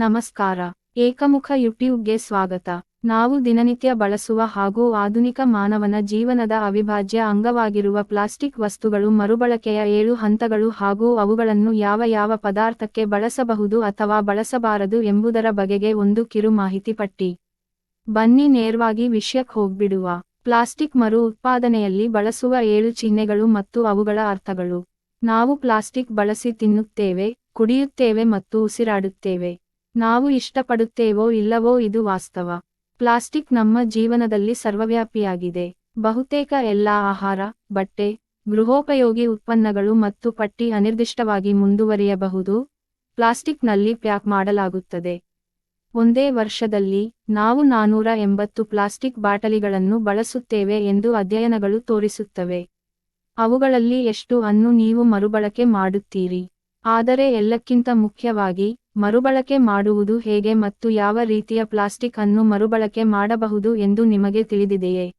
ನಮಸ್ಕಾರ. ಏಕಮುಖ ಯೂಟ್ಯೂಬ್ಗೆ ಸ್ವಾಗತ. ನಾವು ದಿನನಿತ್ಯ ಬಳಸುವ ಹಾಗೂ ಆಧುನಿಕ ಮಾನವನ ಜೀವನದ ಅವಿಭಾಜ್ಯ ಅಂಗವಾಗಿರುವ ಪ್ಲಾಸ್ಟಿಕ್ ವಸ್ತುಗಳು ಮರುಬಳಕೆಯ ಏಳು ಹಂತಗಳು ಹಾಗೂ ಅವುಗಳನ್ನು ಯಾವ ಯಾವ ಪದಾರ್ಥಕ್ಕೆ ಬಳಸಬಹುದು ಅಥವಾ ಬಳಸಬಾರದು ಎಂಬುದರ ಬಗೆಗೆ ಒಂದು ಕಿರು ಮಾಹಿತಿ ಪಟ್ಟಿ. ಬನ್ನಿ ನೇರವಾಗಿ ವಿಷಯಕ್ಕೆ ಹೋಗ್ಬಿಡುವ. ಪ್ಲಾಸ್ಟಿಕ್ ಮರು ಉತ್ಪಾದನೆಯಲ್ಲಿ ಬಳಸುವ ಏಳು ಚಿಹ್ನೆಗಳು ಮತ್ತು ಅವುಗಳ ಅರ್ಥಗಳು. ನಾವು ಪ್ಲಾಸ್ಟಿಕ್ ಬಳಸಿ ತಿನ್ನುತ್ತೇವೆ, ಕುಡಿಯುತ್ತೇವೆ ಮತ್ತು ಉಸಿರಾಡುತ್ತೇವೆ. ನಾವು ಇಷ್ಟಪಡುತ್ತೇವೋ ಇಲ್ಲವೋ ಇದು ವಾಸ್ತವ. ಪ್ಲಾಸ್ಟಿಕ್ ನಮ್ಮ ಜೀವನದಲ್ಲಿ ಸರ್ವವ್ಯಾಪಿಯಾಗಿದೆ. ಬಹುತೇಕ ಎಲ್ಲಾ ಆಹಾರ, ಬಟ್ಟೆ, ಗೃಹೋಪಯೋಗಿ ಉತ್ಪನ್ನಗಳು ಮತ್ತು ಪಟ್ಟಿ ಅನಿರ್ದಿಷ್ಟವಾಗಿ ಮುಂದುವರಿಯಬಹುದು. ಪ್ಲಾಸ್ಟಿಕ್ನಲ್ಲಿ ಪ್ಯಾಕ್ ಮಾಡಲಾಗುತ್ತದೆ. ಒಂದೇ ವರ್ಷದಲ್ಲಿ ನಾವು ನಾನೂರ ಎಂಬತ್ತು ಪ್ಲಾಸ್ಟಿಕ್ ಬಾಟಲಿಗಳನ್ನು ಬಳಸುತ್ತೇವೆ ಎಂದು ಅಧ್ಯಯನಗಳು ತೋರಿಸುತ್ತವೆ. ಅವುಗಳಲ್ಲಿ ಎಷ್ಟು ಅನ್ನು ನೀವು ಮರುಬಳಕೆ ಮಾಡುತ್ತೀರಿ? ಆದರೆ ಎಲ್ಲಕ್ಕಿಂತ ಮುಖ್ಯವಾಗಿ, ಮರುಬಳಕೆ ಮಾಡುವುದು ಹೇಗೆ ಮತ್ತು ಯಾವ ರೀತಿಯ ಪ್ಲಾಸ್ಟಿಕ್ ಅನ್ನು ಮರುಬಳಕೆ ಮಾಡಬಹುದು ಎಂದು ನಿಮಗೆ ತಿಳಿದಿದೆಯೇ?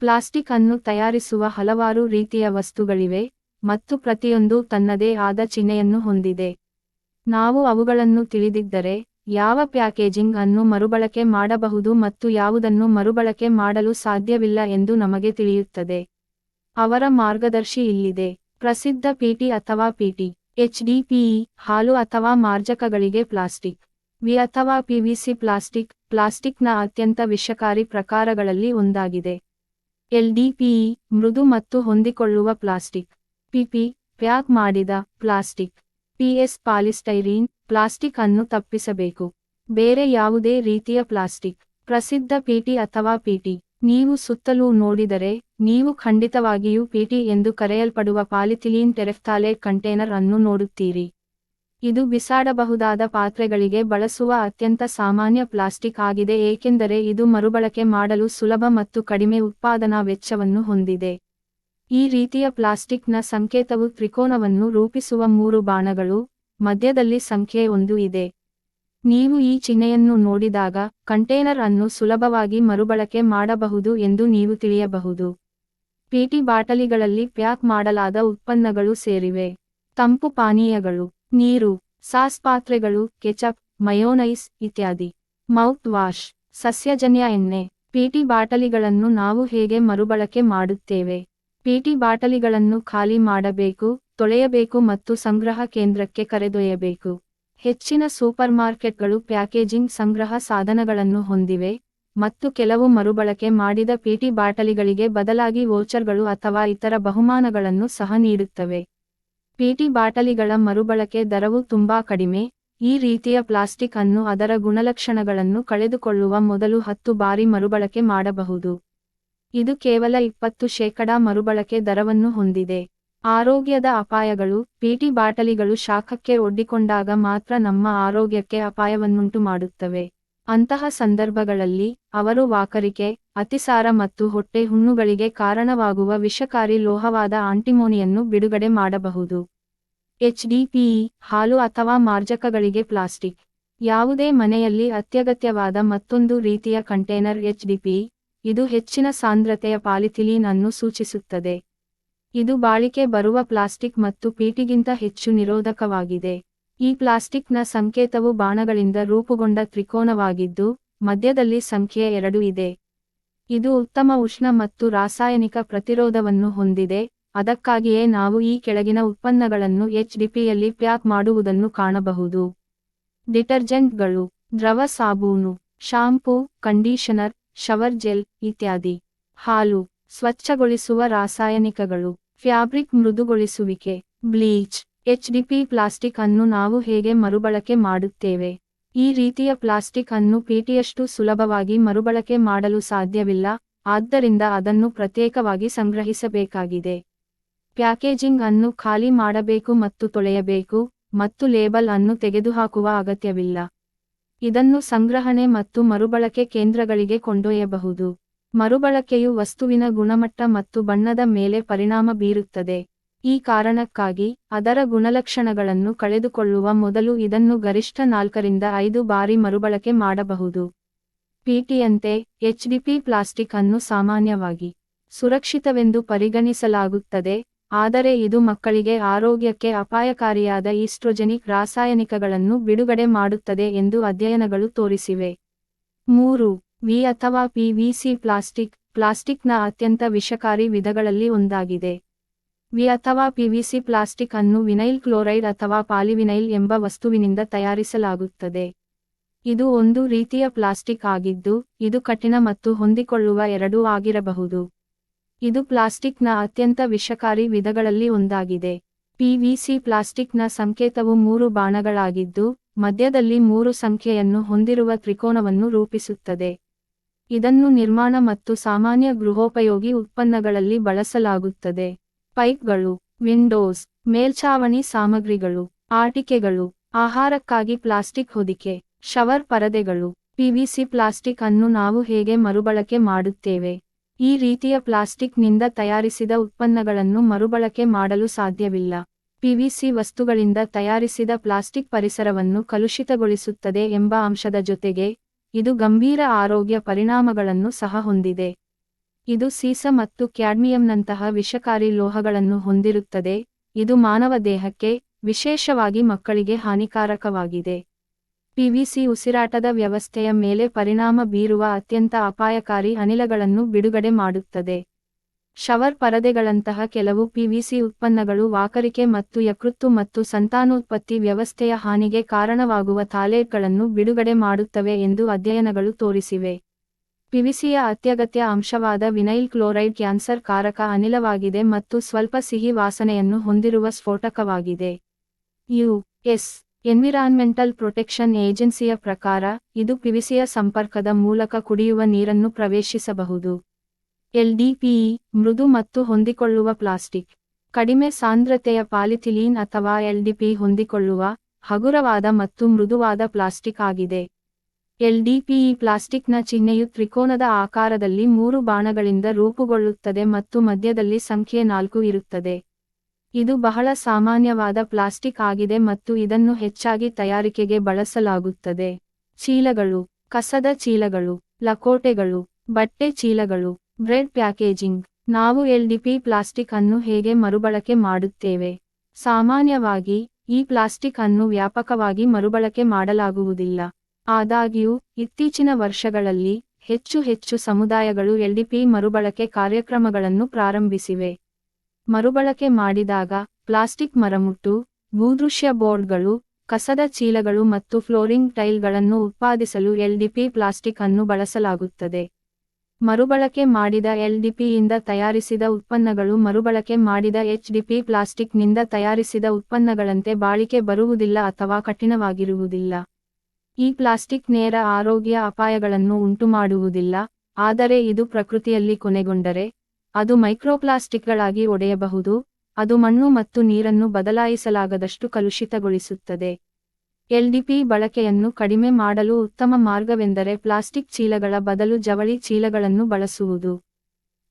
ಪ್ಲಾಸ್ಟಿಕ್ ಅನ್ನು ತಯಾರಿಸುವ ಹಲವಾರು ರೀತಿಯ ವಸ್ತುಗಳಿವೆ ಮತ್ತು ಪ್ರತಿಯೊಂದು ತನ್ನದೇ ಆದ ಚಿಹ್ನೆಯನ್ನು ಹೊಂದಿದೆ. ನಾವು ಅವುಗಳನ್ನು ತಿಳಿದಿದ್ದರೆ, ಯಾವ ಪ್ಯಾಕೇಜಿಂಗ್ ಅನ್ನು ಮರುಬಳಕೆ ಮಾಡಬಹುದು ಮತ್ತು ಯಾವುದನ್ನು ಮರುಬಳಕೆ ಮಾಡಲು ಸಾಧ್ಯವಿಲ್ಲ ಎಂದು ನಮಗೆ ತಿಳಿಯುತ್ತದೆ. ಅವರ ಮಾರ್ಗದರ್ಶಿ ಇಲ್ಲಿದೆ. ಪ್ರಸಿದ್ಧ ಪಿಟಿ ಅಥವಾ ಪಿಟಿ ಎಚ್ಡಿಪಿಇ ಹಾಲು ಅಥವಾ ಮಾರ್ಜಕಗಳಿಗೆ ಪ್ಲಾಸ್ಟಿಕ್. ವಿ ಅಥವಾ ಪಿವಿಸಿ ಪ್ಲಾಸ್ಟಿಕ್, ಪ್ಲಾಸ್ಟಿಕ್ನ ಅತ್ಯಂತ ವಿಷಕಾರಿ ಪ್ರಕಾರಗಳಲ್ಲಿ ಒಂದಾಗಿದೆ. ಎಲ್ಡಿಪಿಇ ಮೃದು ಮತ್ತು ಹೊಂದಿಕೊಳ್ಳುವ ಪ್ಲಾಸ್ಟಿಕ್. ಪಿಪಿ ಪ್ಯಾಕ್ ಮಾಡಿದ ಪ್ಲಾಸ್ಟಿಕ್. ಪಿಎಸ್ ಪಾಲಿಸ್ಟೈರೀನ್, ಪ್ಲಾಸ್ಟಿಕ್ ಅನ್ನು ತಪ್ಪಿಸಬೇಕು. ಬೇರೆ ಯಾವುದೇ ರೀತಿಯ ಪ್ಲಾಸ್ಟಿಕ್. ಪ್ರಸಿದ್ಧ ಪಿಟಿ ಅಥವಾ ಪಿಟಿ ನೀವು ಸುತ್ತಲೂ ನೋಡಿದರೆ, ನೀವು ಖಂಡಿತವಾಗಿಯೂ ಪಿಟಿ ಎಂದು ಕರೆಯಲ್ಪಡುವ ಪಾಲಿಥಿಲೀನ್ ಟೆರೆಫ್ತಾಲೇಟ್ ಕಂಟೇನರ್ ಅನ್ನು ನೋಡುತ್ತೀರಿ. ಇದು ಬಿಸಾಡಬಹುದಾದ ಪಾತ್ರೆಗಳಿಗೆ ಬಳಸುವ ಅತ್ಯಂತ ಸಾಮಾನ್ಯ ಪ್ಲಾಸ್ಟಿಕ್ ಆಗಿದೆ, ಏಕೆಂದರೆ ಇದು ಮರುಬಳಕೆ ಮಾಡಲು ಸುಲಭ ಮತ್ತು ಕಡಿಮೆ ಉತ್ಪಾದನಾ ವೆಚ್ಚವನ್ನು ಹೊಂದಿದೆ. ಈ ರೀತಿಯ ಪ್ಲಾಸ್ಟಿಕ್ನ ಸಂಕೇತವು ತ್ರಿಕೋನವನ್ನು ರೂಪಿಸುವ ಮೂರು ಬಾಣಗಳು, ಮಧ್ಯದಲ್ಲಿ ಸಂಖ್ಯೆ ಒಂದು ಇದೆ. ನೀವು ಈ ಚಿಹ್ನೆಯನ್ನು ನೋಡಿದಾಗ ಕಂಟೇನರ್ ಅನ್ನು ಸುಲಭವಾಗಿ ಮರುಬಳಕೆ ಮಾಡಬಹುದು ಎಂದು ನೀವು ತಿಳಿಯಬಹುದು. ಪಿಟಿ ಬಾಟಲಿಗಳಲ್ಲಿ ಪ್ಯಾಕ್ ಮಾಡಲಾದ ಉತ್ಪನ್ನಗಳು ಸೇರಿವೆ. ತಂಪು ಪಾನೀಯಗಳು, ನೀರು, ಸಾಸ್ ಪಾತ್ರೆಗಳು, ಕೆಚಪ್, ಮಯೋನೈಸ್ ಇತ್ಯಾದಿ. ಮೌತ್ ವಾಶ್ ಸಸ್ಯಜನ್ಯ ಎಣ್ಣೆ. ಪಿಟಿ ಬಾಟಲಿಗಳನ್ನು ನಾವು ಹೇಗೆ ಮರುಬಳಕೆ ಮಾಡುತ್ತೇವೆ? ಪಿಟಿ ಬಾಟಲಿಗಳನ್ನು ಖಾಲಿ ಮಾಡಬೇಕು, ತೊಳೆಯಬೇಕು ಮತ್ತು ಸಂಗ್ರಹ ಕೇಂದ್ರಕ್ಕೆ ಕರೆದೊಯ್ಯಬೇಕು. ಹೆಚ್ಚಿನ ಸೂಪರ್ಮಾರ್ಕೆಟ್ಗಳು ಪ್ಯಾಕೇಜಿಂಗ್ ಸಂಗ್ರಹ ಸಾಧನಗಳನ್ನು ಹೊಂದಿವೆ ಮತ್ತು ಕೆಲವು ಮರುಬಳಕೆ ಮಾಡಿದ ಪಿಟಿ ಬಾಟಲಿಗಳಿಗೆ ಬದಲಾಗಿ ವೋಚರ್ಗಳು ಅಥವಾ ಇತರ ಬಹುಮಾನಗಳನ್ನು ಸಹ ನೀಡುತ್ತವೆ. ಪಿಟಿ ಬಾಟಲಿಗಳ ಮರುಬಳಕೆ ದರವು ತುಂಬಾ ಕಡಿಮೆ, ಈ ರೀತಿಯ ಪ್ಲಾಸ್ಟಿಕ್ ಅನ್ನು ಅದರ ಗುಣಲಕ್ಷಣಗಳನ್ನು ಕಳೆದುಕೊಳ್ಳುವ ಮೊದಲು ಹತ್ತು ಬಾರಿ ಮರುಬಳಕೆ ಮಾಡಬಹುದು. ಇದು ಕೇವಲ ಇಪ್ಪತ್ತು ಶೇಕಡಾ ಮರುಬಳಕೆ ದರವನ್ನು ಹೊಂದಿದೆ. ಆರೋಗ್ಯದ ಅಪಾಯಗಳು ಪಿಟಿ ಬಾಟಲಿಗಳು ಶಾಖಕ್ಕೆ ಒಡ್ಡಿಕೊಂಡಾಗ ಮಾತ್ರ ನಮ್ಮ ಆರೋಗ್ಯಕ್ಕೆ ಅಪಾಯವನ್ನುಂಟು ಮಾಡುತ್ತವೆ. ಅಂತಹ ಸಂದರ್ಭಗಳಲ್ಲಿ, ಅವರು ವಾಕರಿಕೆ, ಅತಿಸಾರ ಮತ್ತು ಹೊಟ್ಟೆ ಹುಣ್ಣುಗಳಿಗೆ ಕಾರಣವಾಗುವ ವಿಷಕಾರಿ ಲೋಹವಾದ ಆಂಟಿಮೋನಿಯನ್ನು ಬಿಡುಗಡೆ ಮಾಡಬಹುದು. ಎಚ್ಡಿಪಿಇ ಹಾಲು ಅಥವಾ ಮಾರ್ಜಕಗಳಿಗೆ ಪ್ಲಾಸ್ಟಿಕ್. ಯಾವುದೇ ಮನೆಯಲ್ಲಿ ಅತ್ಯಗತ್ಯವಾದ ಮತ್ತೊಂದು ರೀತಿಯ ಕಂಟೇನರ್ ಎಚ್ಡಿಪಿ ಇದು ಹೆಚ್ಚಿನ ಸಾಂದ್ರತೆಯ ಪಾಲಿಥಿಲೀನ್ ಅನ್ನು ಸೂಚಿಸುತ್ತದೆ. ಇದು ಬಾಳಿಕೆ ಬರುವ ಪ್ಲಾಸ್ಟಿಕ್ ಮತ್ತು ಪೀಟಿಗಿಂತ ಹೆಚ್ಚು ನಿರೋಧಕವಾಗಿದೆ. ಈ ಪ್ಲಾಸ್ಟಿಕ್ನ ಸಂಕೇತವು ಬಾಣಗಳಿಂದ ರೂಪುಗೊಂಡ ತ್ರಿಕೋನವಾಗಿದ್ದು, ಮಧ್ಯದಲ್ಲಿ ಸಂಖ್ಯೆ ಎರಡು ಇದೆ. ಇದು ಉತ್ತಮ ಉಷ್ಣ ಮತ್ತು ರಾಸಾಯನಿಕ ಪ್ರತಿರೋಧವನ್ನು ಹೊಂದಿದೆ. ಅದಕ್ಕಾಗಿಯೇ ನಾವು ಈ ಕೆಳಗಿನ ಉತ್ಪನ್ನಗಳನ್ನು ಎಚ್ಡಿಪಿಯಲ್ಲಿ ಪ್ಯಾಕ್ ಮಾಡುವುದನ್ನು ಕಾಣಬಹುದು. ಡಿಟರ್ಜೆಂಟ್ಗಳು, ದ್ರವ ಸಾಬೂನು, ಶಾಂಪೂ, ಕಂಡೀಷನರ್, ಶವರ್ ಜೆಲ್ ಇತ್ಯಾದಿ. ಹಾಲು, ಸ್ವಚ್ಛಗೊಳಿಸುವ ರಾಸಾಯನಿಕಗಳು. ಫ್ಯಾಬ್ರಿಕ್ ಮೃದುಗೊಳಿಸುವಿಕೆ, ಬ್ಲೀಚ್ ಎಚ್ಡಿಪಿ ಪ್ಲಾಸ್ಟಿಕ್ ಅನ್ನು ನಾವು ಹೇಗೆ ಮರುಬಳಕೆ ಮಾಡುತ್ತೇವೆ? ಈ ರೀತಿಯ ಪ್ಲಾಸ್ಟಿಕ್ ಅನ್ನು ಪಿಟಿಯಷ್ಟು ಸುಲಭವಾಗಿ ಮರುಬಳಕೆ ಮಾಡಲು ಸಾಧ್ಯವಿಲ್ಲ, ಆದ್ದರಿಂದ ಅದನ್ನು ಪ್ರತ್ಯೇಕವಾಗಿ ಸಂಗ್ರಹಿಸಬೇಕಾಗಿದೆ. ಪ್ಯಾಕೇಜಿಂಗ್ ಅನ್ನು ಖಾಲಿ ಮಾಡಬೇಕು ಮತ್ತು ತೊಳೆಯಬೇಕು, ಮತ್ತು ಲೇಬಲ್ ಅನ್ನು ತೆಗೆದುಹಾಕುವ ಅಗತ್ಯವಿಲ್ಲ. ಇದನ್ನು ಸಂಗ್ರಹಣೆ ಮತ್ತು ಮರುಬಳಕೆ ಕೇಂದ್ರಗಳಿಗೆ ಕೊಂಡೊಯ್ಯಬಹುದು. ಮರುಬಳಕೆಯು ವಸ್ತುವಿನ ಗುಣಮಟ್ಟ ಮತ್ತು ಬಣ್ಣದ ಮೇಲೆ ಪರಿಣಾಮ ಬೀರುತ್ತದೆ. ಈ ಕಾರಣಕ್ಕಾಗಿ ಅದರ ಗುಣಲಕ್ಷಣಗಳನ್ನು ಕಳೆದುಕೊಳ್ಳುವ ಮೊದಲು ಇದನ್ನು ಗರಿಷ್ಠ ನಾಲ್ಕರಿಂದ ಐದು ಬಾರಿ ಮರುಬಳಕೆ ಮಾಡಬಹುದು. ಪಿಟಿಯಂತೆ ಎಚ್ಡಿಪಿ ಪ್ಲಾಸ್ಟಿಕ್ ಅನ್ನು ಸಾಮಾನ್ಯವಾಗಿ ಸುರಕ್ಷಿತವೆಂದು ಪರಿಗಣಿಸಲಾಗುತ್ತದೆ, ಆದರೆ ಇದು ಮಕ್ಕಳಿಗೆ ಆರೋಗ್ಯಕ್ಕೆ ಅಪಾಯಕಾರಿಯಾದ ಈಸ್ಟ್ರೋಜೆನಿಕ್ ರಾಸಾಯನಿಕಗಳನ್ನು ಬಿಡುಗಡೆ ಮಾಡುತ್ತದೆ ಎಂದು ಅಧ್ಯಯನಗಳು ತೋರಿಸಿವೆ. ಮೂರು ವಿ ಅಥವಾ ಪಿವಿಸಿ ಪ್ಲಾಸ್ಟಿಕ್, ಪ್ಲಾಸ್ಟಿಕ್ನ ಅತ್ಯಂತ ವಿಷಕಾರಿ ವಿಧಗಳಲ್ಲಿ ಒಂದಾಗಿದೆ. ವಿ ಅಥವಾ ಪಿವಿಸಿ ಪ್ಲಾಸ್ಟಿಕ್ ಅನ್ನು ವಿನೈಲ್ ಕ್ಲೋರೈಡ್ ಅಥವಾ ಪಾಲಿವಿನೈಲ್ ಎಂಬ ವಸ್ತುವಿನಿಂದ ತಯಾರಿಸಲಾಗುತ್ತದೆ. ಇದು ಒಂದು ರೀತಿಯ ಪ್ಲಾಸ್ಟಿಕ್ ಆಗಿದ್ದು, ಇದು ಕಠಿಣ ಮತ್ತು ಹೊಂದಿಕೊಳ್ಳುವ ಎರಡೂ ಆಗಿರಬಹುದು. ಇದು ಪ್ಲಾಸ್ಟಿಕ್ನ ಅತ್ಯಂತ ವಿಷಕಾರಿ ವಿಧಗಳಲ್ಲಿ ಒಂದಾಗಿದೆ. ಪಿವಿಸಿ ಪ್ಲಾಸ್ಟಿಕ್ನ ಸಂಕೇತವು ಮೂರು ಬಾಣಗಳಾಗಿದ್ದು, ಮಧ್ಯದಲ್ಲಿ ಮೂರು ಸಂಖ್ಯೆಯನ್ನು ಹೊಂದಿರುವ ತ್ರಿಕೋನವನ್ನು ರೂಪಿಸುತ್ತದೆ. ಇದನ್ನು ನಿರ್ಮಾಣ ಮತ್ತು ಸಾಮಾನ್ಯ ಗೃಹೋಪಯೋಗಿ ಉತ್ಪನ್ನಗಳಲ್ಲಿ ಬಳಸಲಾಗುತ್ತದೆ. ಪೈಪ್ಗಳು, ವಿಂಡೋಸ್, ಮೇಲ್ಛಾವಣಿ ಸಾಮಗ್ರಿಗಳು, ಆಟಿಕೆಗಳು, ಆಹಾರಕ್ಕಾಗಿ ಪ್ಲಾಸ್ಟಿಕ್ ಹೊದಿಕೆ, ಶವರ್ ಪರದೆಗಳು, ಪಿವಿಸಿ ಪ್ಲಾಸ್ಟಿಕ್ ಅನ್ನು ನಾವು ಹೇಗೆ ಮರುಬಳಕೆ ಮಾಡುತ್ತೇವೆ? ಈ ರೀತಿಯ ಪ್ಲಾಸ್ಟಿಕ್ನಿಂದ ತಯಾರಿಸಿದ ಉತ್ಪನ್ನಗಳನ್ನು ಮರುಬಳಕೆ ಮಾಡಲು ಸಾಧ್ಯವಿಲ್ಲ. ಪಿವಿಸಿ ವಸ್ತುಗಳಿಂದ ತಯಾರಿಸಿದ ಪ್ಲಾಸ್ಟಿಕ್ ಪರಿಸರವನ್ನು ಕಲುಷಿತಗೊಳಿಸುತ್ತದೆ ಎಂಬ ಅಂಶದ ಜೊತೆಗೆ ಇದು ಗಂಭೀರ ಆರೋಗ್ಯ ಪರಿಣಾಮಗಳನ್ನು ಸಹ ಹೊಂದಿದೆ. ಇದು ಸೀಸ ಮತ್ತು ಕ್ಯಾಡ್ಮಿಯಂನಂತಹ ವಿಷಕಾರಿ ಲೋಹಗಳನ್ನು ಹೊಂದಿರುತ್ತದೆ. ಇದು ಮಾನವ ದೇಹಕ್ಕೆ, ವಿಶೇಷವಾಗಿ ಮಕ್ಕಳಿಗೆ ಹಾನಿಕಾರಕವಾಗಿದೆ. ಪಿವಿಸಿ ಉಸಿರಾಟದ ವ್ಯವಸ್ಥೆಯ ಮೇಲೆ ಪರಿಣಾಮ ಬೀರುವ ಅತ್ಯಂತ ಅಪಾಯಕಾರಿ ಅನಿಲಗಳನ್ನು ಬಿಡುಗಡೆ ಮಾಡುತ್ತದೆ. ಶವರ್ ಪರದೆಗಳಂತಹ ಕೆಲವು ಪಿವಿಸಿ ಉತ್ಪನ್ನಗಳು ವಾಕರಿಕೆ ಮತ್ತು ಯಕೃತ್ತು ಮತ್ತು ಸಂತಾನೋತ್ಪತ್ತಿ ವ್ಯವಸ್ಥೆಯ ಹಾನಿಗೆ ಕಾರಣವಾಗುವ ಥಾಲೇಟ್ಗಳನ್ನು ಬಿಡುಗಡೆ ಮಾಡುತ್ತವೆ ಎಂದು ಅಧ್ಯಯನಗಳು ತೋರಿಸಿವೆ. ಪಿವಿಸಿಯ ಅತ್ಯಗತ್ಯ ಅಂಶವಾದ ವಿನೈಲ್ ಕ್ಲೋರೈಡ್ ಕ್ಯಾನ್ಸರ್ ಕಾರಕ ಅನಿಲವಾಗಿದೆ ಮತ್ತು ಸ್ವಲ್ಪ ಸಿಹಿ ವಾಸನೆಯನ್ನು ಹೊಂದಿರುವ ಸ್ಫೋಟಕವಾಗಿದೆ. ಯು. ಎಸ್. ಎನ್ವಿರಾನ್ಮೆಂಟಲ್ ಪ್ರೊಟೆಕ್ಷನ್ ಏಜೆನ್ಸಿಯ ಪ್ರಕಾರ, ಇದು ಪಿವಿಸಿಯ ಸಂಪರ್ಕದ ಮೂಲಕ ಕುಡಿಯುವ ನೀರನ್ನು ಪ್ರವೇಶಿಸಬಹುದು. ಎಲ್ಡಿಪಿಇ ಮೃದು ಮತ್ತು ಹೊಂದಿಕೊಳ್ಳುವ ಪ್ಲಾಸ್ಟಿಕ್, ಕಡಿಮೆ ಸಾಂದ್ರತೆಯ ಪಾಲಿಥಿಲೀನ್ ಅಥವಾ ಎಲ್ಡಿಪಿ ಹೊಂದಿಕೊಳ್ಳುವ ಹಗುರವಾದ ಮತ್ತು ಮೃದುವಾದ ಪ್ಲಾಸ್ಟಿಕ್ ಆಗಿದೆ. ಎಲ್ಡಿಪಿಇ ಪ್ಲಾಸ್ಟಿಕ್ನ ಚಿಹ್ನೆಯು ತ್ರಿಕೋನದ ಆಕಾರದಲ್ಲಿ ಮೂರು ಬಾಣಗಳಿಂದ ರೂಪುಗೊಳ್ಳುತ್ತದೆ ಮತ್ತು ಮಧ್ಯದಲ್ಲಿ ಸಂಖ್ಯೆ ನಾಲ್ಕು ಇರುತ್ತದೆ. ಇದು ಬಹಳ ಸಾಮಾನ್ಯವಾದ ಪ್ಲಾಸ್ಟಿಕ್ ಆಗಿದೆ ಮತ್ತು ಇದನ್ನು ಹೆಚ್ಚಾಗಿ ತಯಾರಿಕೆಗೆ ಬಳಸಲಾಗುತ್ತದೆ. ಚೀಲಗಳು, ಕಸದ ಚೀಲಗಳು, ಲಕೋಟೆಗಳು, ಬಟ್ಟೆ ಚೀಲಗಳು ಬ್ರೆಡ್ ಪ್ಯಾಕೇಜಿಂಗ್. ನಾವು ಎಲ್ಡಿಪಿ ಪ್ಲಾಸ್ಟಿಕ್ ಅನ್ನು ಹೇಗೆ ಮರುಬಳಕೆ ಮಾಡುತ್ತೇವೆ? ಸಾಮಾನ್ಯವಾಗಿ, ಈ ಪ್ಲಾಸ್ಟಿಕ್ ಅನ್ನು ವ್ಯಾಪಕವಾಗಿ ಮರುಬಳಕೆ ಮಾಡಲಾಗುವುದಿಲ್ಲ. ಆದಾಗ್ಯೂ, ಇತ್ತೀಚಿನ ವರ್ಷಗಳಲ್ಲಿ, ಹೆಚ್ಚು ಹೆಚ್ಚು ಸಮುದಾಯಗಳು ಎಲ್ಡಿಪಿ ಮರುಬಳಕೆ ಕಾರ್ಯಕ್ರಮಗಳನ್ನು ಪ್ರಾರಂಭಿಸಿವೆ. ಮರುಬಳಕೆ ಮಾಡಿದಾಗ, ಪ್ಲಾಸ್ಟಿಕ್ ಮರಮುಟ್ಟು, ಭೂದೃಶ್ಯ ಬೋರ್ಡ್ಗಳು, ಕಸದ ಚೀಲಗಳು ಮತ್ತು ಫ್ಲೋರಿಂಗ್ ಟೈಲ್ಗಳನ್ನು ಉತ್ಪಾದಿಸಲು ಎಲ್ಡಿಪಿ ಪ್ಲಾಸ್ಟಿಕ್ ಅನ್ನು ಬಳಸಲಾಗುತ್ತದೆ. ಮರುಬಳಕೆ ಮಾಡಿದ ಎಲ್ಡಿಪಿಯಿಂದ ತಯಾರಿಸಿದ ಉತ್ಪನ್ನಗಳು ಮರುಬಳಕೆ ಮಾಡಿದ ಎಚ್ಡಿಪಿ ಪ್ಲಾಸ್ಟಿಕ್ನಿಂದ ತಯಾರಿಸಿದ ಉತ್ಪನ್ನಗಳಂತೆ ಬಾಳಿಕೆ ಬರುವುದಿಲ್ಲ ಅಥವಾ ಕಠಿಣವಾಗಿರುವುದಿಲ್ಲ. ಈ ಪ್ಲಾಸ್ಟಿಕ್ ನೇರ ಆರೋಗ್ಯ ಅಪಾಯಗಳನ್ನು ಉಂಟುಮಾಡುವುದಿಲ್ಲ, ಆದರೆ ಇದು ಪ್ರಕೃತಿಯಲ್ಲಿ ಕೊನೆಗೊಂಡರೆ ಅದು ಮೈಕ್ರೋಪ್ಲಾಸ್ಟಿಕ್ಗಳಾಗಿ ಒಡೆಯಬಹುದು, ಅದು ಮಣ್ಣು ಮತ್ತು ನೀರನ್ನು ಬದಲಾಯಿಸಲಾಗದಷ್ಟು ಕಲುಷಿತಗೊಳಿಸುತ್ತದೆ. ಎಲ್ಡಿಪಿ ಬಳಕೆಯನ್ನು ಕಡಿಮೆ ಮಾಡಲು ಉತ್ತಮ ಮಾರ್ಗವೆಂದರೆ ಪ್ಲಾಸ್ಟಿಕ್ ಚೀಲಗಳ ಬದಲು ಜವಳಿ ಚೀಲಗಳನ್ನು ಬಳಸುವುದು.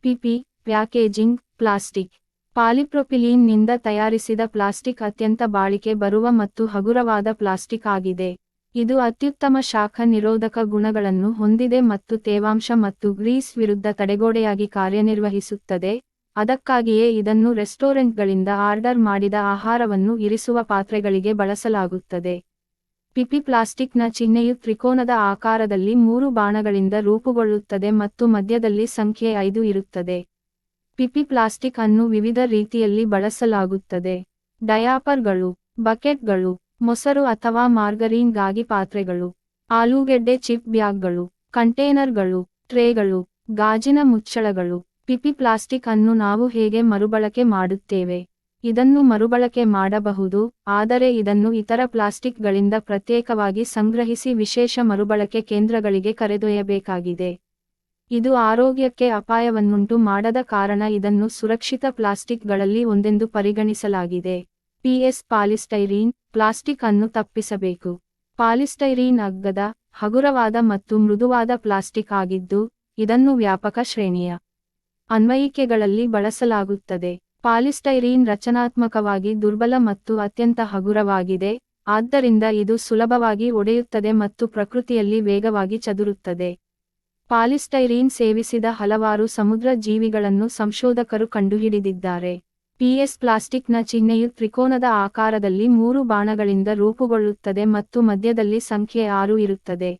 ಪಿಪಿ, ಪ್ಯಾಕೇಜಿಂಗ್, ಪ್ಲಾಸ್ಟಿಕ್. ಪಾಲಿಪ್ರೊಪಿಲೀನ್ನಿಂದ ತಯಾರಿಸಿದ ಪ್ಲಾಸ್ಟಿಕ್ ಅತ್ಯಂತ ಬಾಳಿಕೆ ಬರುವ ಮತ್ತು ಹಗುರವಾದ ಪ್ಲಾಸ್ಟಿಕ್ ಆಗಿದೆ. ಇದು ಅತ್ಯುತ್ತಮ ಶಾಖ ನಿರೋಧಕ ಗುಣಗಳನ್ನು ಹೊಂದಿದೆ ಮತ್ತು ತೇವಾಂಶ ಮತ್ತು ಗ್ರೀಸ್ ವಿರುದ್ಧ ತಡೆಗೋಡೆಯಾಗಿ ಕಾರ್ಯನಿರ್ವಹಿಸುತ್ತದೆ. ಅದಕ್ಕಾಗಿಯೇ ಇದನ್ನು ರೆಸ್ಟೋರೆಂಟ್ಗಳಿಂದ ಆರ್ಡರ್ ಮಾಡಿದ ಆಹಾರವನ್ನು ಇರಿಸುವ ಪಾತ್ರೆಗಳಿಗೆ ಬಳಸಲಾಗುತ್ತದೆ. ಪಿಪಿ ಪ್ಲಾಸ್ಟಿಕ್ನ ಚಿಹ್ನೆಯು ತ್ರಿಕೋನದ ಆಕಾರದಲ್ಲಿ ಮೂರು ಬಾಣಗಳಿಂದ ರೂಪುಗೊಳ್ಳುತ್ತದೆ ಮತ್ತು ಮಧ್ಯದಲ್ಲಿ ಸಂಖ್ಯೆ ಐದು ಇರುತ್ತದೆ. ಪಿಪಿ ಪ್ಲಾಸ್ಟಿಕ್ ಅನ್ನು ವಿವಿಧ ರೀತಿಯಲ್ಲಿ ಬಳಸಲಾಗುತ್ತದೆ. ಡಯಾಪರ್ಗಳು, ಬಕೆಟ್ಗಳು, ಮೊಸರು ಅಥವಾ ಮಾರ್ಗರೀನ್ಗಾಗಿ ಪಾತ್ರೆಗಳು, ಆಲೂಗೆಡ್ಡೆ ಚಿಪ್ ಬ್ಯಾಗ್ಗಳು, ಕಂಟೇನರ್ಗಳು, ಟ್ರೇಗಳು, ಗಾಜಿನ ಮುಚ್ಚಳಗಳು. ಪಿಪಿ ಪ್ಲಾಸ್ಟಿಕ್ ಅನ್ನು ನಾವು ಹೇಗೆ ಮರುಬಳಕೆ ಮಾಡುತ್ತೇವೆ? ಇದನ್ನು ಮರುಬಳಕೆ ಮಾಡಬಹುದು, ಆದರೆ ಇದನ್ನು ಇತರ ಪ್ಲಾಸ್ಟಿಕ್ಗಳಿಂದ ಪ್ರತ್ಯೇಕವಾಗಿ ಸಂಗ್ರಹಿಸಿ ವಿಶೇಷ ಮರುಬಳಕೆ ಕೇಂದ್ರಗಳಿಗೆ ಕರೆದೊಯ್ಯಬೇಕಾಗಿದೆ. ಇದು ಆರೋಗ್ಯಕ್ಕೆ ಅಪಾಯವನ್ನುಂಟು ಮಾಡದ ಕಾರಣ ಇದನ್ನು ಸುರಕ್ಷಿತ ಪ್ಲಾಸ್ಟಿಕ್ಗಳಲ್ಲಿ ಒಂದೆಂದು ಪರಿಗಣಿಸಲಾಗಿದೆ. ಪಿಎಸ್ ಪಾಲಿಸ್ಟೈರೀನ್, ಪ್ಲಾಸ್ಟಿಕ್ ಅನ್ನು ತಪ್ಪಿಸಬೇಕು. ಪಾಲಿಸ್ಟೈರೀನ್ ಅಗ್ಗದ, ಹಗುರವಾದ ಮತ್ತು ಮೃದುವಾದ ಪ್ಲಾಸ್ಟಿಕ್ ಆಗಿದ್ದು, ಇದನ್ನು ವ್ಯಾಪಕ ಶ್ರೇಣಿಯ ಅನ್ವಯಿಕೆಗಳಲ್ಲಿ ಬಳಸಲಾಗುತ್ತದೆ. ಪಾಲಿಸ್ಟೈರೀನ್ ರಚನಾತ್ಮಕವಾಗಿ ದುರ್ಬಲ ಮತ್ತು ಅತ್ಯಂತ ಹಗುರವಾಗಿದೆ, ಆದ್ದರಿಂದ ಇದು ಸುಲಭವಾಗಿ ಒಡೆಯುತ್ತದೆ ಮತ್ತು ಪ್ರಕೃತಿಯಲ್ಲಿ ವೇಗವಾಗಿ ಚದುರುತ್ತದೆ. ಪಾಲಿಸ್ಟೈರೀನ್ ಸೇವಿಸಿದ ಹಲವಾರು ಸಮುದ್ರ ಜೀವಿಗಳನ್ನು ಸಂಶೋಧಕರು ಕಂಡುಹಿಡಿದಿದ್ದಾರೆ. ಪಿಎಸ್ ಪ್ಲಾಸ್ಟಿಕ್ನ ಚಿಹ್ನೆಯು ತ್ರಿಕೋನದ ಆಕಾರದಲ್ಲಿ ಮೂರು ಬಾಣಗಳಿಂದ ರೂಪುಗೊಳ್ಳುತ್ತದೆ ಮತ್ತು ಮಧ್ಯದಲ್ಲಿ ಸಂಖ್ಯೆ ಆರು ಇರುತ್ತದೆ.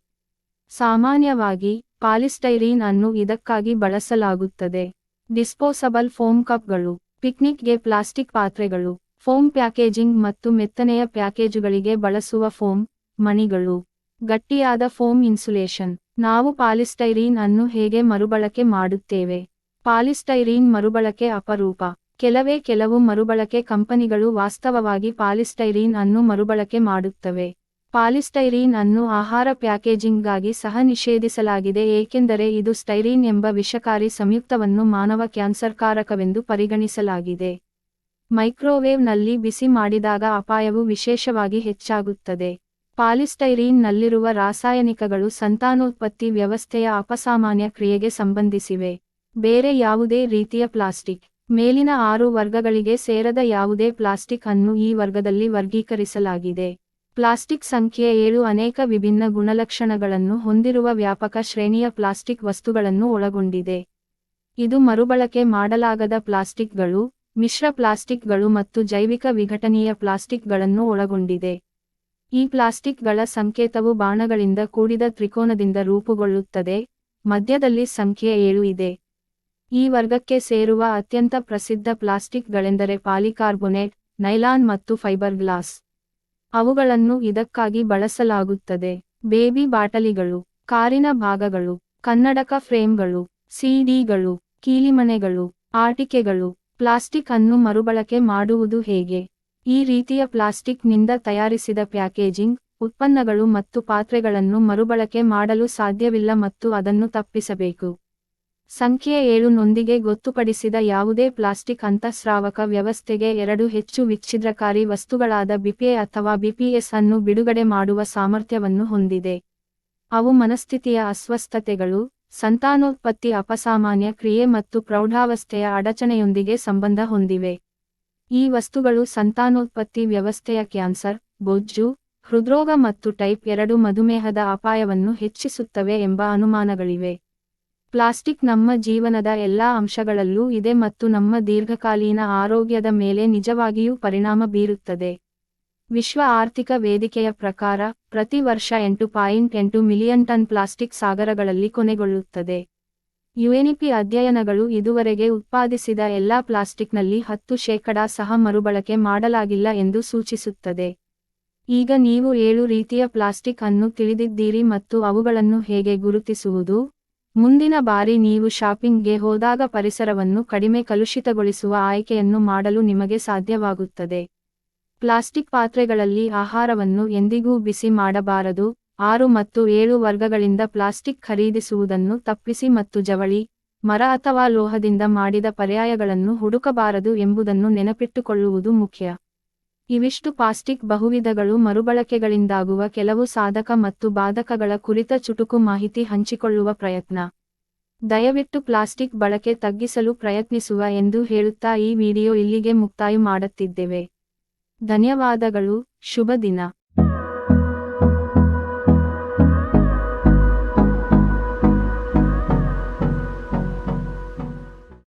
ಸಾಮಾನ್ಯವಾಗಿ, ಪಾಲಿಸ್ಟೈರೀನ್ ಅನ್ನು ಇದಕ್ಕಾಗಿ ಬಳಸಲಾಗುತ್ತದೆ. ಡಿಸ್ಪೋಸಬಲ್ ಫೋಮ್ ಕಪ್ಗಳು. ಪಿಕ್ನಿಕ್ಗೆ ಪ್ಲಾಸ್ಟಿಕ್ ಪಾತ್ರೆಗಳು, ಫೋಮ್ ಪ್ಯಾಕೇಜಿಂಗ್ ಮತ್ತು ಮೆತ್ತನೆಯ ಪ್ಯಾಕೇಜುಗಳಿಗೆ ಬಳಸುವ ಫೋಮ್ ಮಣಿಗಳು. ಗಟ್ಟಿಯಾದ ಫೋಮ್ ಇನ್ಸುಲೇಷನ್. ನಾವು ಪಾಲಿಸ್ಟೈರೀನ್ ಅನ್ನು ಹೇಗೆ ಮರುಬಳಕೆ ಮಾಡುತ್ತೇವೆ? ಪಾಲಿಸ್ಟೈರೀನ್ ಮರುಬಳಕೆ ಅಪರೂಪ. ಕೆಲವೇ ಕೆಲವು ಮರುಬಳಕೆ ಕಂಪನಿಗಳು ವಾಸ್ತವವಾಗಿ ಪಾಲಿಸ್ಟೈರೀನ್ ಅನ್ನು ಮರುಬಳಕೆ ಮಾಡುತ್ತವೆ. ಪಾಲಿಸ್ಟೈರೀನ್ ಅನ್ನು ಆಹಾರ ಪ್ಯಾಕೇಜಿಂಗ್ಗಾಗಿ ಸಹ ನಿಷೇಧಿಸಲಾಗಿದೆ, ಏಕೆಂದರೆ ಇದು ಸ್ಟೈರೀನ್ ಎಂಬ ವಿಷಕಾರಿ ಸಂಯುಕ್ತವನ್ನು ಮಾನವ ಕ್ಯಾನ್ಸರ್ಕಾರಕವೆಂದು ಪರಿಗಣಿಸಲಾಗಿದೆ. ಮೈಕ್ರೋವೇವ್ನಲ್ಲಿ ಬಿಸಿ ಮಾಡಿದಾಗ ಅಪಾಯವು ವಿಶೇಷವಾಗಿ ಹೆಚ್ಚಾಗುತ್ತದೆ. ಪಾಲಿಸ್ಟೈರೀನ್ನಲ್ಲಿರುವ ರಾಸಾಯನಿಕಗಳು ಸಂತಾನೋತ್ಪತ್ತಿ ವ್ಯವಸ್ಥೆಯ ಅಪಸಾಮಾನ್ಯ ಕ್ರಿಯೆಗೆ ಸಂಬಂಧಿಸಿವೆ. ಬೇರೆ ಯಾವುದೇ ರೀತಿಯ ಪ್ಲಾಸ್ಟಿಕ್, ಮೇಲಿನ ಆರು ವರ್ಗಗಳಿಗೆ ಸೇರದ ಯಾವುದೇ ಪ್ಲಾಸ್ಟಿಕ್ ಅನ್ನು ಈ ವರ್ಗದಲ್ಲಿ ವರ್ಗೀಕರಿಸಲಾಗಿದೆ. ಪ್ಲಾಸ್ಟಿಕ್ ಸಂಖ್ಯೆ ಏಳು ಅನೇಕ ವಿಭಿನ್ನ ಗುಣಲಕ್ಷಣಗಳನ್ನು ಹೊಂದಿರುವ ವ್ಯಾಪಕ ಶ್ರೇಣಿಯ ಪ್ಲಾಸ್ಟಿಕ್ ವಸ್ತುಗಳನ್ನು ಒಳಗೊಂಡಿದೆ. ಇದು ಮರುಬಳಕೆ ಮಾಡಲಾಗದ ಪ್ಲಾಸ್ಟಿಕ್ಗಳು, ಮಿಶ್ರ ಪ್ಲಾಸ್ಟಿಕ್ಗಳು ಮತ್ತು ಜೈವಿಕ ವಿಘಟನೀಯ ಪ್ಲಾಸ್ಟಿಕ್ಗಳನ್ನು ಒಳಗೊಂಡಿದೆ. ಈ ಪ್ಲಾಸ್ಟಿಕ್ಗಳ ಸಂಕೇತವು ಬಾಣಗಳಿಂದ ಕೂಡಿದ ತ್ರಿಕೋನದಿಂದ ರೂಪುಗೊಳ್ಳುತ್ತದೆ, ಮಧ್ಯದಲ್ಲಿ ಸಂಖ್ಯೆ ಏಳು ಇದೆ. ಈ ವರ್ಗಕ್ಕೆ ಸೇರುವ ಅತ್ಯಂತ ಪ್ರಸಿದ್ಧ ಪ್ಲಾಸ್ಟಿಕ್ಗಳೆಂದರೆ ಪಾಲಿಕಾರ್ಬೊನೇಟ್, ನೈಲಾನ್ ಮತ್ತು ಫೈಬರ್ ಗ್ಲಾಸ್ ಅವುಗಳನ್ನು ಇದಕ್ಕಾಗಿ ಬಳಸಲಾಗುತ್ತದೆ. ಬೇಬಿ ಬಾಟಲಿಗಳು, ಕಾರಿನ ಭಾಗಗಳು, ಕನ್ನಡಕ ಫ್ರೇಮ್ಗಳು, ಸಿಡಿಗಳು, ಕೀಲಿಮನೆಗಳು, ಆಟಿಕೆಗಳು, ಪ್ಲಾಸ್ಟಿಕ್ ಅನ್ನು ಮರುಬಳಕೆ ಮಾಡುವುದು ಹೇಗೆ? ಈ ರೀತಿಯ ಪ್ಲಾಸ್ಟಿಕ್ನಿಂದ ತಯಾರಿಸಿದ ಪ್ಯಾಕೇಜಿಂಗ್, ಉತ್ಪನ್ನಗಳು ಮತ್ತು ಪಾತ್ರೆಗಳನ್ನು ಮರುಬಳಕೆ ಮಾಡಲು ಸಾಧ್ಯವಿಲ್ಲ ಮತ್ತು ಅದನ್ನು ತಪ್ಪಿಸಬೇಕು. ಸಂಖ್ಯೆ ಏಳು ನೊಂದಿಗೆ ಗೊತ್ತುಪಡಿಸಿದ ಯಾವುದೇ ಪ್ಲಾಸ್ಟಿಕ್ ಅಂತಃಸ್ರಾವಕ ವ್ಯವಸ್ಥೆಗೆ ಎರಡು ಹೆಚ್ಚು ವಿಚ್ಛಿದ್ರಕಾರಿ ವಸ್ತುಗಳಾದ ಬಿಪಿಎ ಅಥವಾ ಬಿಪಿಎಸ್ ಅನ್ನು ಬಿಡುಗಡೆ ಮಾಡುವ ಸಾಮರ್ಥ್ಯವನ್ನು ಹೊಂದಿದೆ. ಅವು ಮನಸ್ಥಿತಿಯ ಅಸ್ವಸ್ಥತೆಗಳು, ಸಂತಾನೋತ್ಪತ್ತಿ ಅಪಸಾಮಾನ್ಯ ಕ್ರಿಯೆ ಮತ್ತು ಪ್ರೌಢಾವಸ್ಥೆಯ ಅಡಚಣೆಯೊಂದಿಗೆ ಸಂಬಂಧ ಹೊಂದಿವೆ. ಈ ವಸ್ತುಗಳು ಸಂತಾನೋತ್ಪತ್ತಿ ವ್ಯವಸ್ಥೆಯ ಕ್ಯಾನ್ಸರ್, ಬೊಜ್ಜು, ಹೃದ್ರೋಗ ಮತ್ತು ಟೈಪ್ ಎರಡು ಮಧುಮೇಹದ ಅಪಾಯವನ್ನು ಹೆಚ್ಚಿಸುತ್ತವೆ ಎಂಬ ಅನುಮಾನಗಳಿವೆ. ಪ್ಲಾಸ್ಟಿಕ್ ನಮ್ಮ ಜೀವನದ ಎಲ್ಲಾ ಅಂಶಗಳಲ್ಲೂ ಇದೆ ಮತ್ತು ನಮ್ಮ ದೀರ್ಘಕಾಲೀನ ಆರೋಗ್ಯದ ಮೇಲೆ ನಿಜವಾಗಿಯೂ ಪರಿಣಾಮ ಬೀರುತ್ತದೆ. ವಿಶ್ವ ಆರ್ಥಿಕ ವೇದಿಕೆಯ ಪ್ರಕಾರ, ಪ್ರತಿ ವರ್ಷ ಎಂಟು ಪಾಯಿಂಟ್ ಎಂಟು ಮಿಲಿಯನ್ ಟನ್ ಪ್ಲಾಸ್ಟಿಕ್ ಸಾಗರಗಳಲ್ಲಿ ಕೊನೆಗೊಳ್ಳುತ್ತದೆ. ಯುಎನ್ಇಪಿ ಅಧ್ಯಯನಗಳು ಇದುವರೆಗೆ ಉತ್ಪಾದಿಸಿದ ಎಲ್ಲಾ ಪ್ಲಾಸ್ಟಿಕ್ನಲ್ಲಿ ಹತ್ತು ಶೇಕಡಾ ಸಹ ಮರುಬಳಕೆ ಮಾಡಲಾಗಿಲ್ಲ ಎಂದು ಸೂಚಿಸುತ್ತದೆ. ಈಗ ನೀವು ಏಳು ರೀತಿಯ ಪ್ಲಾಸ್ಟಿಕ್ ಅನ್ನು ತಿಳಿದಿದ್ದೀರಿ ಮತ್ತು ಅವುಗಳನ್ನು ಹೇಗೆ ಗುರುತಿಸುವುದು? ಮುಂದಿನ ಬಾರಿ ನೀವು ಶಾಪಿಂಗ್ಗೆ ಹೋದಾಗ ಪರಿಸರವನ್ನು ಕಡಿಮೆ ಕಲುಷಿತಗೊಳಿಸುವ ಆಯ್ಕೆಯನ್ನು ಮಾಡಲು ನಿಮಗೆ ಸಾಧ್ಯವಾಗುತ್ತದೆ. ಪ್ಲಾಸ್ಟಿಕ್ ಪಾತ್ರೆಗಳಲ್ಲಿ ಆಹಾರವನ್ನು ಎಂದಿಗೂ ಬಿಸಿ ಮಾಡಬಾರದು. ಆರು ಮತ್ತು ಏಳು ವರ್ಗಗಳಿಂದ ಪ್ಲಾಸ್ಟಿಕ್ ಖರೀದಿಸುವುದನ್ನು ತಪ್ಪಿಸಿ ಮತ್ತು ಜವಳಿ, ಮರ ಅಥವಾ ಲೋಹದಿಂದ ಮಾಡಿದ ಪರ್ಯಾಯಗಳನ್ನು ಹುಡುಕಬಾರದು ಎಂಬುದನ್ನು ನೆನಪಿಟ್ಟುಕೊಳ್ಳುವುದು ಮುಖ್ಯ. ಇವಿಷ್ಟು ಪ್ಲಾಸ್ಟಿಕ್ ಬಹುವಿಧಗಳು ಮರುಬಳಕೆಗಳಿಂದಾಗುವ ಕೆಲವು ಸಾಧಕ ಮತ್ತು ಬಾಧಕಗಳ ಕುರಿತ ಚುಟುಕು ಮಾಹಿತಿ ಹಂಚಿಕೊಳ್ಳುವ ಪ್ರಯತ್ನ. ದಯವಿಟ್ಟು ಪ್ಲಾಸ್ಟಿಕ್ ಬಳಕೆ ತಗ್ಗಿಸಲು ಪ್ರಯತ್ನಿಸುವ ಎಂದು ಹೇಳುತ್ತಾ ಈ ವಿಡಿಯೋ ಇಲ್ಲಿಗೆ ಮುಕ್ತಾಯ ಮಾಡುತ್ತಿದ್ದೇವೆ. ಧನ್ಯವಾದಗಳು, ಶುಭ ದಿನ.